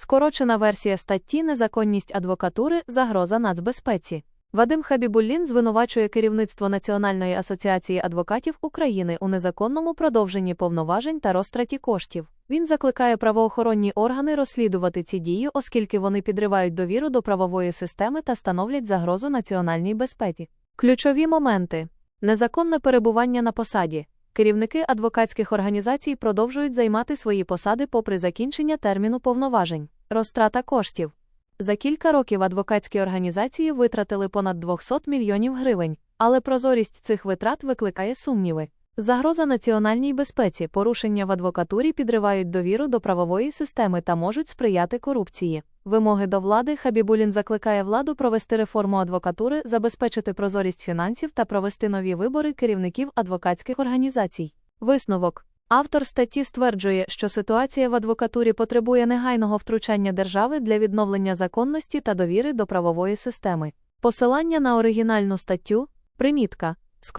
Скорочена версія статті Незаконність адвокатури загроза нацбезпеці. Вадим Хабібуллін звинувачує керівництво Національної асоціації адвокатів України у незаконному продовженні повноважень та розтраті коштів. Він закликає правоохоронні органи розслідувати ці дії, оскільки вони підривають довіру до правової системи та становлять загрозу національній безпеці. Ключові моменти: незаконне перебування на посаді. Керівники адвокатських організацій продовжують займати свої посади попри закінчення терміну повноважень, розтрата коштів. За кілька років адвокатські організації витратили понад 200 мільйонів гривень, але прозорість цих витрат викликає сумніви. Загроза національній безпеці, порушення в адвокатурі підривають довіру до правової системи та можуть сприяти корупції. Вимоги до влади Хабібулін закликає владу провести реформу адвокатури, забезпечити прозорість фінансів та провести нові вибори керівників адвокатських організацій. Висновок Автор статті стверджує, що ситуація в адвокатурі потребує негайного втручання держави для відновлення законності та довіри до правової системи. Посилання на оригінальну статтю, примітка.